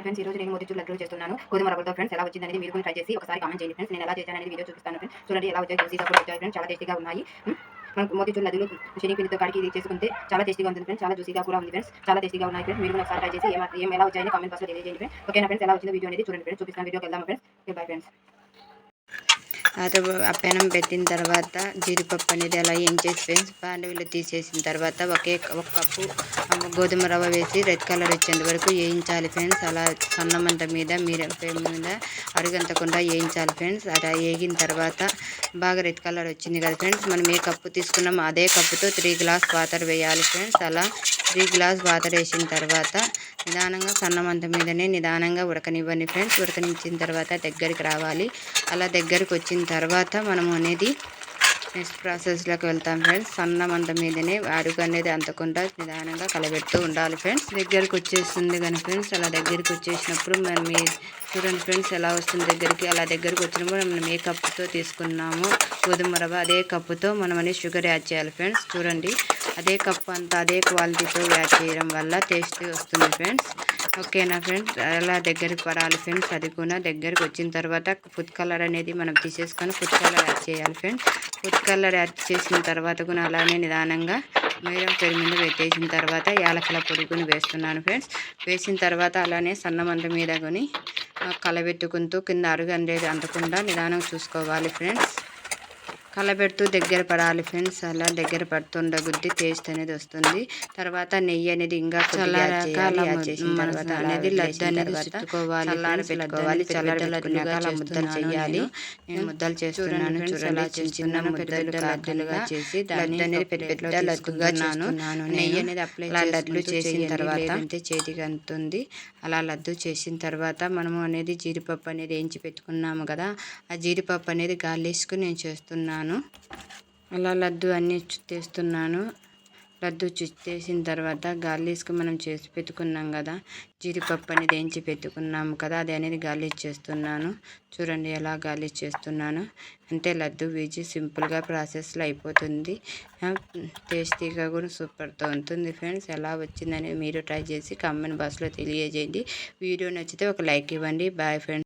Friends ఈ రోజు నేను మోతిచూర్ లడ్డూలు చేస్తున్నాను. గోధుమ రవ్వతో ఫ్రెండ్స్ ఎలా వచ్చింది అనేది మీరు కూడా ట్రై చేసి ఒకసారి కామెంట్ చేయండి ఫ్రెండ్స్. నేను ఎలా చేశాను అనేది వీడియో చూపిస్తాను ఫ్రెండ్స్. చూడండి ఎలా వచ్చాయి చూసి కూడా వచ్చాయి ఫ్రెండ్స్. చాలా టేస్టీగా ఉన్నాయి. ఉమ్, మనకు మోతిచూర్ లడ్డూలు శనగపిండితో కాడికి ఇది చేసుకుంటే చాలా టేస్టీగా ఉంటుంది ఫ్రెండ్స్. చాలా జ్యూసీగా కూడా ఉంది ఫ్రెండ్స్. చాలా టేస్టీగా ఉన్నాయి ఫ్రెండ్స్. మీరు కూడా ఒకసారి ట్రై చేసి ఏమ- ఏం ఎలా వచ్చాయని కామెంట్ బాక్స్లో తెలియజేయండి ఫ్రెండ్స్. ఓకేనా ఫ్రెండ్స్ ఎలా వచ్చిందో వీడియో అనేది చూడండి. ఫ్రెండ్స్ చూపిస్తాను వీడియోకి వెళ్దాం ఫ్రెండ్స్. Bye friends. ఆ పెనం పెట్టిన తర్వాత జీడిపప్పు అనేది అలా ఏం చేసి ఫ్రెండ్స్ బాండవిలో తీసేసిన తర్వాత ఒకే ఒక కప్పు గోధుమ రవ్వ వేసి రెడ్ కలర్ వచ్చేంత వరకు వేయించాలి ఫ్రెండ్స్. అలా సన్నమంట మీద మీరు మీద అరుగంతకుండా వేయించాలి ఫ్రెండ్స్. అలా వేగిన తర్వాత బాగా రెడ్ కలర్ వచ్చింది కదా ఫ్రెండ్స్. మనం ఏ కప్పు తీసుకున్నాం అదే కప్పుతో త్రీ గ్లాస్ వాటర్ వేయాలి ఫ్రెండ్స్. అలా త్రీ గ్లాస్ వాటర్ వేసిన తర్వాత నిదానంగా సన్నమంత మీదనే నిదానంగా ఉడకనివ్వండి ఫ్రెండ్స్. ఉడకనిచ్చిన తర్వాత దగ్గరికి రావాలి. అలా దగ్గరికి వచ్చిన తర్వాత మనము అనేది నెక్స్ట్ ప్రాసెస్లోకి వెళ్తాం ఫ్రెండ్స్ సన్న మంట మీదనే అడుగు అనేది అంతకుండా నిదానంగా కలబెడుతూ ఉండాలి ఫ్రెండ్స్ దగ్గరకు వచ్చేస్తుంది కానీ ఫ్రెండ్స్ అలా దగ్గరికి వచ్చేసినప్పుడు మనం మీ చూడండి ఫ్రెండ్స్ ఎలా వస్తుంది దగ్గరికి? అలా దగ్గరికి వచ్చినప్పుడు మనం ఏ కప్పుతో తీసుకున్నామో గోధుమ రవ్వ అదే కప్పుతో మనం అనేది షుగర్ యాడ్ చేయాలి ఫ్రెండ్స్ చూడండి. అదే కప్పు అంతా అదే క్వాలిటీతో యాడ్ చేయడం వల్ల టేస్ట్ వస్తుంది ఫ్రెండ్స్ ఓకేనా ఫ్రెండ్స్? అలా దగ్గరికి పడాలి ఫ్రెండ్స్ అది కూడా. దగ్గరికి వచ్చిన తర్వాత ఫుడ్ కలర్ అనేది మనం తీసేసుకొని ఫుడ్ కలర్ యాడ్ చేయాలి ఫ్రెండ్స్. ఫుడ్ కలర్ యాడ్ చేసిన తర్వాత కూడా అలానే నిదానంగా మీడియం పెరి మీద పెట్టేసిన తర్వాత యాలకల పొడి వేస్తున్నాను ఫ్రెండ్స్. వేసిన తర్వాత అలానే సన్నమంట మీద కొని కలబెట్టుకుంటూ కింద అరుగు అనేది అందకుండా నిదానం చూసుకోవాలి ఫ్రెండ్స్. కలబెడుతూ దగ్గర పడాలి ఫ్రెండ్స్. అలా దగ్గర పడుతుండ గుద్ది టేస్ట్ అనేది వస్తుంది. తర్వాత నెయ్యి అనేది ఇంకా చల్లారాక తర్వాత అనేది లడ్డు అనేది చుట్టుకోవాలి పెట్టుకోవాలి చల్లారి పెట్టుకున్నాక అలా ముద్దలు చేయాలి. నేను. ముద్దలు చేస్తున్నాను చూడాలి చిన్న చిన్న ముద్దలు లడ్డులుగా చేసి లడ్డు అనేది పెద్ద పెద్ద లడ్డుగా చేస్తున్నాను నెయ్యి అనేది అప్లై లడ్లు చేసిన తర్వాత అంటే చేతికి అంతుంది అలా లడ్డు చేసిన తర్వాత మనము అనేది జీడిపప్పు అనేది వేయించి పెట్టుకున్నాము కదా ఆ జీడిపప్పు అనేది గాలేసుకుని నేను చేస్తున్నాను. అలా లడ్డు అన్నీ చుట్టేస్తున్నాను లడ్డు చుట్టేసిన తర్వాత గార్లీస్కి మనం చేసి పెట్టుకున్నాం కదా జీడిపప్పు అనేది వేయించి పెట్టుకున్నాము కదా అది అనేది గార్లిష్ చేస్తున్నాను. చూడండి ఎలా గార్లిష్ చేస్తున్నాను. అంటే లడ్డు వీజీ సింపుల్గా ప్రాసెస్లో అయిపోతుంది. టేస్టీగా కూడా సూపర్తో ఉంటుంది ఫ్రెండ్స్. ఎలా వచ్చిందని మీరు ట్రై చేసి కామెంట్ బాక్స్లో తెలియజేయండి. వీడియో నచ్చితే ఒక లైక్ ఇవ్వండి. Bye friends.